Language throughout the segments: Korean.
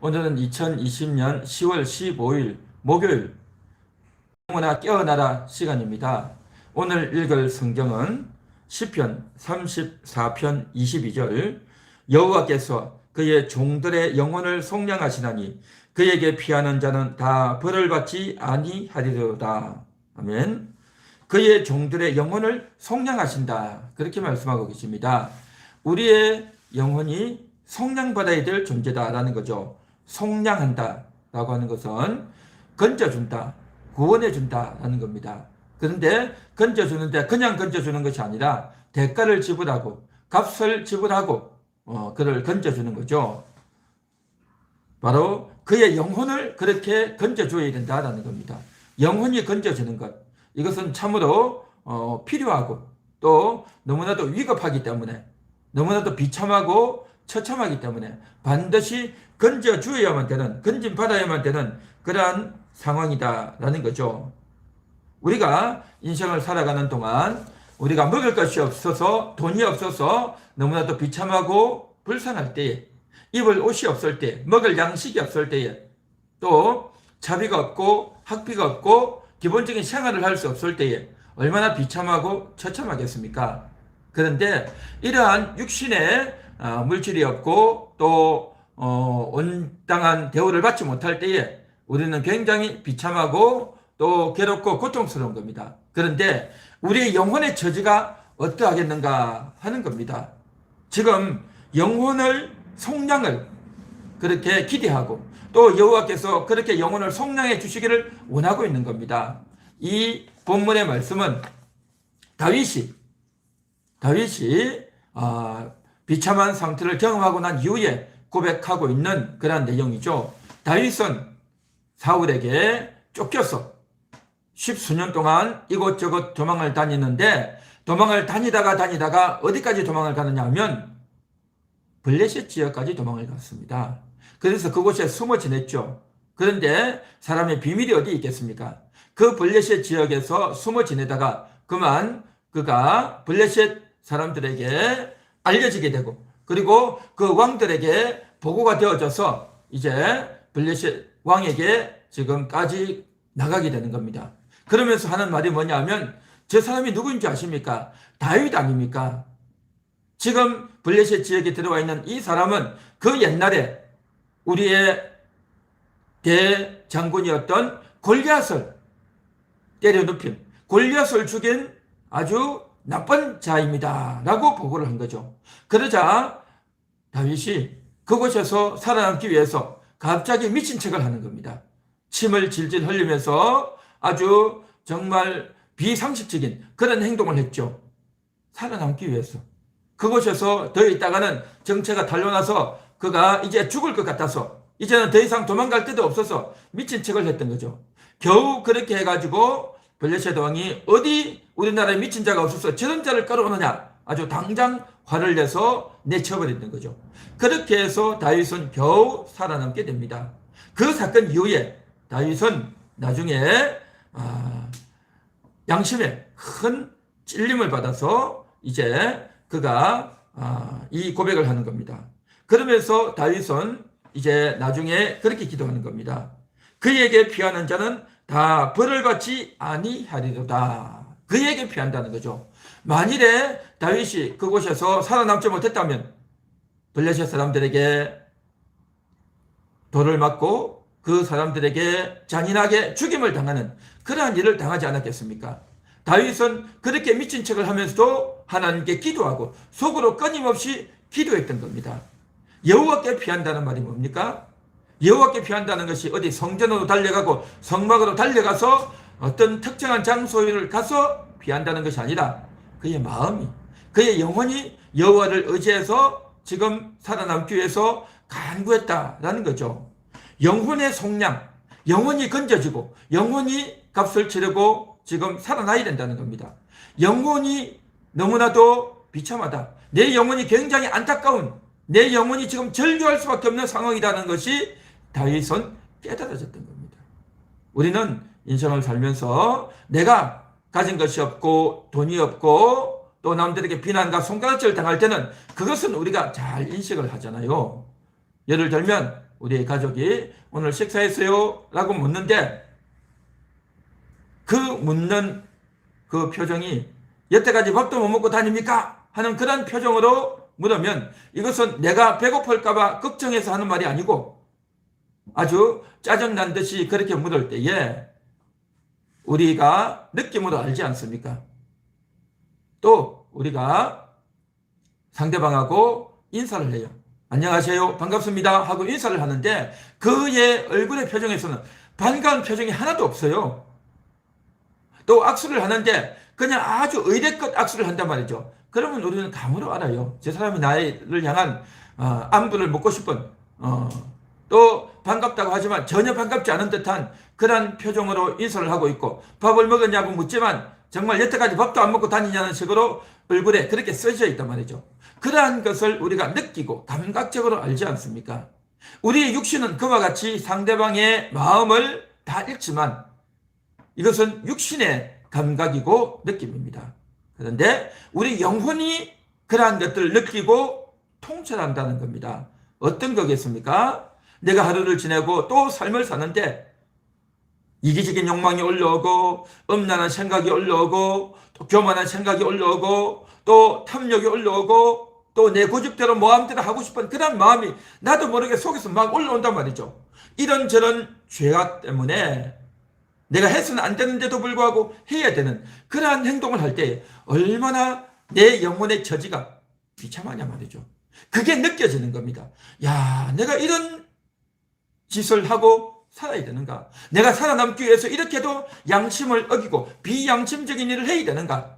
오늘은 2020년 10월 15일 목요일 영원아 깨어나라 시간입니다. 오늘 읽을 성경은 시편 34편 22절 여호와께서 그의 종들의 영혼을 속량하시나니 그에게 피하는 자는 다 벌을 받지 아니하리로다. 아멘. 그의 종들의 영혼을 속량하신다. 그렇게 말씀하고 계십니다. 우리의 영혼이 속량받아야 될 존재다라는 거죠. 속량한다라고 하는 것은 건져준다, 구원해준다라는 겁니다. 그런데 건져주는데 그냥 건져주는 것이 아니라 대가를 지불하고 값을 지불하고 어, 그를 건져주는 거죠. 바로 그의 영혼을 그렇게 건져줘야 된다라는 겁니다. 영혼이 건져지는 것 이것은 참으로 어, 필요하고 또 너무나도 위급하기 때문에 너무나도 비참하고 처참하기 때문에 반드시 건져 주어야만 되는 건진 받아야만 되는 그러한 상황이다라는 거죠. 우리가 인생을 살아가는 동안 우리가 먹을 것이 없어서 돈이 없어서 너무나도 비참하고 불쌍할 때에 입을 옷이 없을 때 먹을 양식이 없을 때에 또 자비가 없고 학비가 없고 기본적인 생활을 할 수 없을 때에 얼마나 비참하고 처참하겠습니까? 그런데 이러한 육신의 어, 물질이 없고 또 어, 온당한 대우를 받지 못할 때에 우리는 굉장히 비참하고 또 괴롭고 고통스러운 겁니다. 그런데 우리의 영혼의 처지가 어떠하겠는가 하는 겁니다. 지금 영혼을 속량을 그렇게 기대하고 또 여호와께서 그렇게 영혼을 속량해 주시기를 원하고 있는 겁니다. 이 본문의 말씀은 다윗이 다윗이 아, 비참한 상태를 경험하고 난 이후에 고백하고 있는 그러한 내용이죠. 다윗은 사울에게 쫓겨서 십수년 동안 이곳저곳 도망을 다니는데 도망을 다니다가 다니다가 어디까지 도망을 가느냐 하면 블레셋 지역까지 도망을 갔습니다. 그래서 그곳에 숨어 지냈죠. 그런데 사람의 비밀이 어디 있겠습니까? 그 블레셋 지역에서 숨어 지내다가 그만 그가 블레셋 사람들에게 알려지게 되고 그리고 그 왕들에게 보고가 되어져서 이제 블레셋 왕에게 지금까지 나가게 되는 겁니다. 그러면서 하는 말이 뭐냐면 저 사람이 누구인지 아십니까? 다윗 아닙니까? 지금 블레셋 지역에 들어와 있는 이 사람은 그 옛날에 우리의 대장군이었던 골리앗을 때려 눕힌 골리앗을 죽인 아주 나쁜 자입니다. 라고 보고를 한 거죠. 그러자 다윗이 그곳에서 살아남기 위해서 갑자기 미친 척을 하는 겁니다. 침을 질질 흘리면서 아주 정말 비상식적인 그런 행동을 했죠. 살아남기 위해서. 그곳에서 더 있다가는 정체가 달려나서 그가 이제 죽을 것 같아서 이제는 더 이상 도망갈 데도 없어서 미친 척을 했던 거죠. 겨우 그렇게 해가지고 블레셋 왕이 어디 우리나라에 미친 자가 없어서 저런 자를 끌어오느냐 아주 당장 화를 내서 내쳐버리는 거죠. 그렇게 해서 다윗은 겨우 살아남게 됩니다. 그 사건 이후에 다윗은 나중에 아, 양심에 큰 찔림을 받아서 이제 그가 아, 이 고백을 하는 겁니다. 그러면서 다윗은 이제 나중에 그렇게 기도하는 겁니다. 그에게 피하는 자는 다 벌을 받지 아니하리로다. 그에게 피한다는 거죠. 만일에 다윗이 그곳에서 살아남지 못했다면 블레셋 사람들에게 돌을 맞고 그 사람들에게 잔인하게 죽임을 당하는 그러한 일을 당하지 않았겠습니까? 다윗은 그렇게 미친 척을 하면서도 하나님께 기도하고 속으로 끊임없이 기도했던 겁니다. 여호와께 피한다는 말이 뭡니까? 여호와께 피한다는 것이 어디 성전으로 달려가고 성막으로 달려가서 어떤 특정한 장소를 가서 피한다는 것이 아니라 그의 마음이 그의 영혼이 여호와를 의지해서 지금 살아남기 위해서 간구했다라는 거죠. 영혼의 속량, 영혼이 건져지고 영혼이 값을 치르고 지금 살아나야 된다는 겁니다. 영혼이 너무나도 비참하다. 내 영혼이 굉장히 안타까운 내 영혼이 지금 절규할 수밖에 없는 상황이라는 것이 다윗은 깨달아졌던 겁니다. 우리는 인생을 살면서 내가 가진 것이 없고 돈이 없고 또 남들에게 비난과 손가락질 당할 때는 그것은 우리가 잘 인식을 하잖아요. 예를 들면 우리 가족이 오늘 식사했어요? 라고 묻는데 그 묻는 그 표정이 여태까지 밥도 못 먹고 다닙니까? 하는 그런 표정으로 물으면 이것은 내가 배고플까봐 걱정해서 하는 말이 아니고 아주 짜증난 듯이 그렇게 물을 때에 우리가 느낌으로 알지 않습니까? 또 우리가 상대방하고 인사를 해요. 안녕하세요. 반갑습니다. 하고 인사를 하는데 그의 얼굴의 표정에서는 반가운 표정이 하나도 없어요. 또 악수를 하는데 그냥 아주 의례껏 악수를 한단 말이죠. 그러면 우리는 감으로 알아요. 저 사람이 나를 향한 어, 안부를 묻고 싶은 어, 또 반갑다고 하지만 전혀 반갑지 않은 듯한 그런 표정으로 인사를 하고 있고 밥을 먹었냐고 묻지만 정말 여태까지 밥도 안 먹고 다니냐는 식으로 얼굴에 그렇게 써져 있단 말이죠. 그러한 것을 우리가 느끼고 감각적으로 알지 않습니까? 우리의 육신은 그와 같이 상대방의 마음을 다 읽지만 이것은 육신의 감각이고 느낌입니다. 그런데 우리 영혼이 그러한 것들을 느끼고 통찰한다는 겁니다. 어떤 거겠습니까? 내가 하루를 지내고 또 삶을 사는데 이기적인 욕망이 올라오고 음란한 생각이 올라오고 또 교만한 생각이 올라오고 또 탐욕이 올라오고 또 내 고집대로 마음대로 하고 싶은 그런 마음이 나도 모르게 속에서 막 올라온단 말이죠. 이런저런 죄악 때문에 내가 해서는 안 되는데도 불구하고 해야 되는 그러한 행동을 할 때 얼마나 내 영혼의 처지가 비참하냐 말이죠. 그게 느껴지는 겁니다. 야, 내가 이런 짓을 하고 살아야 되는가? 내가 살아남기 위해서 이렇게도 양심을 어기고 비양심적인 일을 해야 되는가?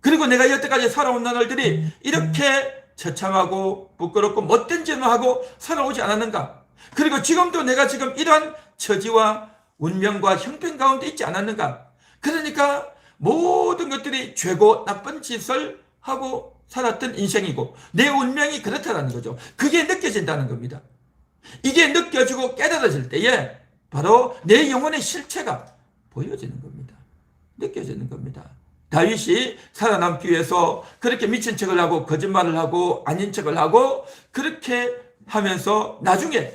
그리고 내가 여태까지 살아온 나날들이 이렇게 처참하고 부끄럽고 못된 짓을 하고 살아오지 않았는가? 그리고 지금도 내가 지금 이러한 처지와 운명과 형편 가운데 있지 않았는가? 그러니까 모든 것들이 죄고 나쁜 짓을 하고 살았던 인생이고 내 운명이 그렇다는 거죠. 그게 느껴진다는 겁니다. 이게 느껴지고 깨달아질 때에 바로 내 영혼의 실체가 보여지는 겁니다. 느껴지는 겁니다. 다윗이 살아남기 위해서 그렇게 미친 척을 하고 거짓말을 하고 아닌 척을 하고 그렇게 하면서 나중에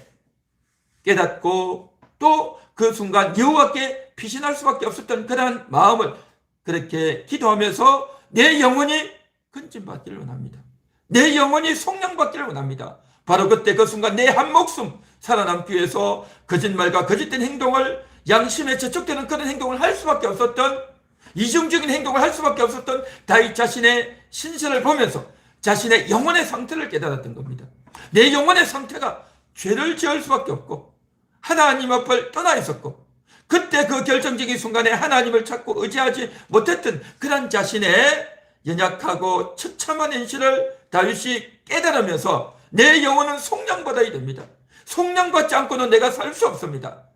깨닫고 또 그 순간 여호와께 피신할 수밖에 없었던 그러한 마음을 그렇게 기도하면서 내 영혼이 건진받기를 원합니다. 내 영혼이 속량받기를 원합니다. 바로 그때 그 순간 내 한 목숨 살아남기 위해서 거짓말과 거짓된 행동을 양심에 저촉되는 그런 행동을 할 수밖에 없었던 이중적인 행동을 할 수밖에 없었던 다윗 자신의 신세를 보면서 자신의 영혼의 상태를 깨달았던 겁니다. 내 영혼의 상태가 죄를 지을 수밖에 없고 하나님 앞을 떠나 있었고 그때 그 결정적인 순간에 하나님을 찾고 의지하지 못했던 그런 자신의 연약하고 처참한 현실을 다윗이 깨달으면서 내 영혼은 속량 받아야 됩니다. 속량 받지 않고는 내가 살 수 없습니다.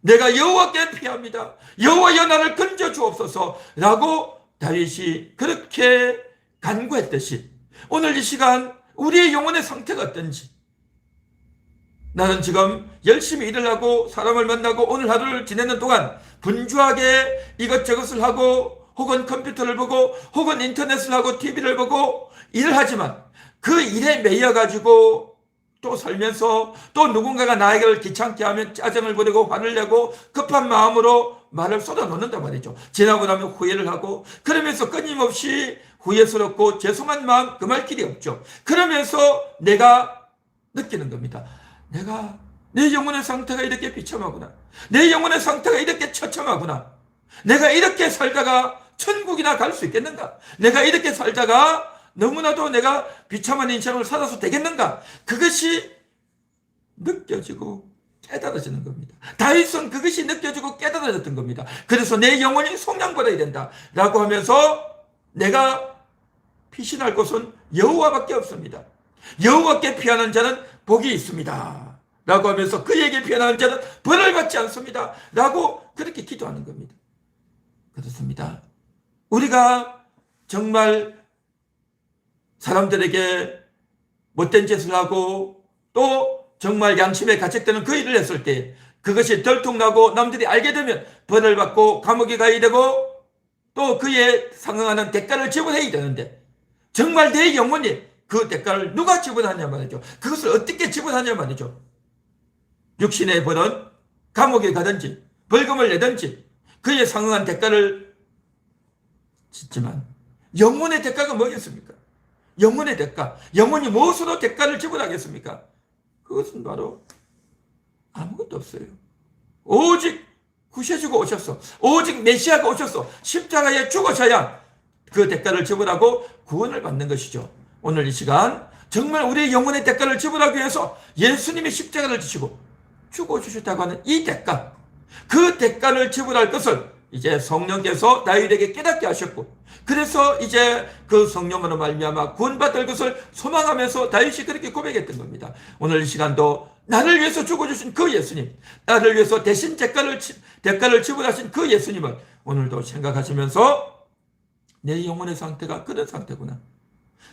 내가 여호와께 피합니다. 여호와여 나를 건져 주옵소서라고 다윗이 그렇게 간구했듯이 오늘 이 시간 우리의 영혼의 상태가 어떤지 나는 지금 열심히 일을 하고 사람을 만나고 오늘 하루를 지내는 동안 분주하게 이것저것을 하고 혹은 컴퓨터를 보고 혹은 인터넷을 하고 TV를 보고 일을 하지만 그 일에 매여 가지고 또 살면서 또 누군가가 나에게 귀찮게 하면 짜증을 부리고 화를 내고 급한 마음으로 말을 쏟아놓는단 말이죠. 지나고 나면 후회를 하고 그러면서 끊임없이 후회스럽고 죄송한 마음 금할 길이 없죠. 그러면서 내가 느끼는 겁니다. 내가 내 영혼의 상태가 이렇게 비참하구나. 내 영혼의 상태가 이렇게 처참하구나. 내가 이렇게 살다가 천국이나 갈 수 있겠는가? 내가 이렇게 살다가 너무나도 내가 비참한 인생을 살아서 되겠는가? 그것이 느껴지고 깨달아지는 겁니다. 다윗은 그것이 느껴지고 깨달아졌던 겁니다. 그래서 내 영혼이 속량받아야 된다. 라고 하면서 내가 피신할 곳은 여호와밖에 없습니다. 여호와께 피하는 자는 복이 있습니다. 라고 하면서 그에게 피하는 자는 벌을 받지 않습니다. 라고 그렇게 기도하는 겁니다. 그렇습니다. 우리가 정말 사람들에게 못된 짓을 하고 또 정말 양심에 가책되는 그 일을 했을 때 그것이 덜통나고 남들이 알게 되면 벌을 받고 감옥에 가야 되고 또 그에 상응하는 대가를 지불해야 되는데 정말 내 영혼이 그 대가를 누가 지불하냐 말이죠. 그것을 어떻게 지불하냐 말이죠. 육신의 벌은 감옥에 가든지 벌금을 내든지 그에 상응한 대가를 짓지만 영혼의 대가가 뭐겠습니까? 영혼의 대가, 영혼이 무엇으로 대가를 지불하겠습니까? 그것은 바로 아무것도 없어요. 오직 구세주가 오셨어. 오직 메시아가 오셨어. 십자가에 죽으셔야 그 대가를 지불하고 구원을 받는 것이죠. 오늘 이 시간 정말 우리의 영혼의 대가를 지불하기 위해서 예수님이 십자가를 지시고 죽어주셨다고 하는 이 대가, 그 대가를 지불할 것을 이제 성령께서 다윗에게 깨닫게 하셨고, 그래서 이제 그 성령으로 말미암아 구원받을 것을 소망하면서 다윗이 그렇게 고백했던 겁니다. 오늘 이 시간도 나를 위해서 죽어주신 그 예수님, 나를 위해서 대신 대가를 치- 대가를 지불하신 그 예수님을 오늘도 생각하시면서 내 영혼의 상태가 그런 상태구나.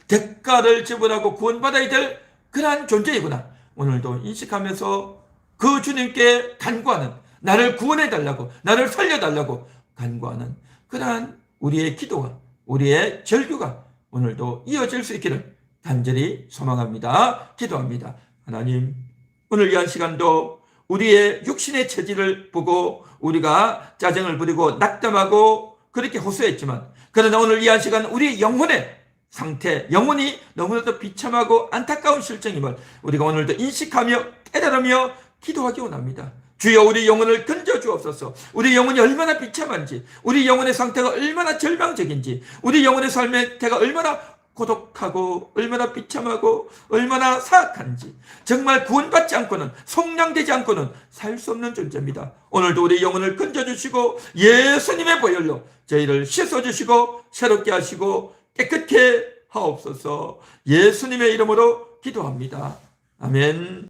대가를 지불하고 구원받아야 될 그러한 존재이구나. 오늘도 인식하면서 그 주님께 간구하는 나를 구원해 달라고 나를 살려 달라고 간구하는 그러한 우리의 기도가 우리의 절규가 오늘도 이어질 수 있기를 간절히 소망합니다. 기도합니다. 하나님 오늘 이한 시간도 우리의 육신의 체질을 보고 우리가 짜증을 부리고 낙담하고 그렇게 호소했지만 그러나 오늘 이한 시간 우리 영혼의 상태, 영혼이 너무나도 비참하고 안타까운 실정임을 우리가 오늘도 인식하며 깨달으며 기도하기 원합니다. 주여 우리 영혼을 건져 주옵소서. 우리 영혼이 얼마나 비참한지, 우리 영혼의 상태가 얼마나 절망적인지, 우리 영혼의 삶의 상태가 얼마나 고독하고 얼마나 비참하고 얼마나 사악한지 정말 구원받지 않고는 성량되지 않고는 살 수 없는 존재입니다. 오늘도 우리 영혼을 건져주시고 예수님의 보혈로 저희를 씻어주시고 새롭게 하시고 깨끗게 하옵소서 예수님의 이름으로 기도합니다. 아멘